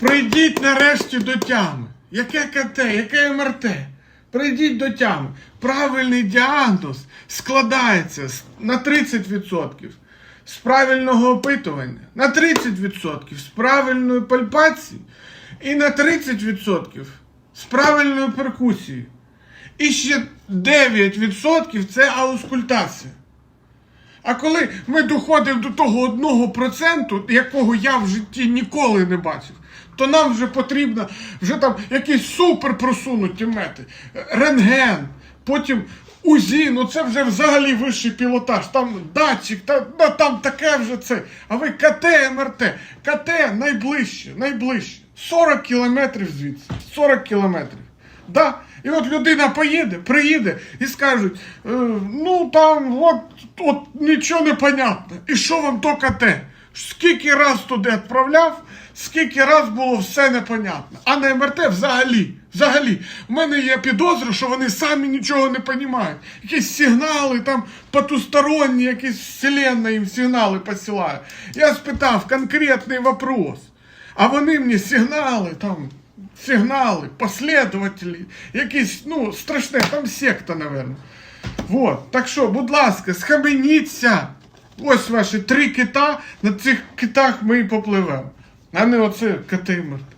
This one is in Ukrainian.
Прийдіть нарешті до тями. Яке КТ, яке МРТ? Прийдіть до тями. Правильний діагноз складається на 30% з правильного опитування, на 30% з правильної пальпації і на 30% з правильної перкусії. І ще 9% це аускультація. А коли ми доходимо до того одного проценту, якого я в житті ніколи не бачив, то нам вже потрібно вже там якісь супер просунуті мети, рентген, потім УЗІ, ну це вже взагалі вищий пілотаж, там датчик, та, та, там таке вже це. А ви КТ, МРТ, КТ найближче, найближче. 40 кілометрів звідси. 40 кілометрів. Да? І от людина поїде, приїде і скажуть, е, ну там от, от нічого не понятно. І що вам то КТ? Скільки раз туди відправляв, скільки раз було все непонятно. А на МРТ взагалі. Взагалі, в мене є підозра, що вони самі нічого не розуміють. Якісь сигнали там потусторонні, якісь вселенна їм сигнали посилає. Я спитав конкретний вопрос. А вони мені сигнали там, сигнали, послідователі, якісь, ну, страшне, там секта, мабуть. Вот. Так що, будь ласка, схаменіться. Ось ваші три кита, на цих китах ми і попливемо. А не оце кити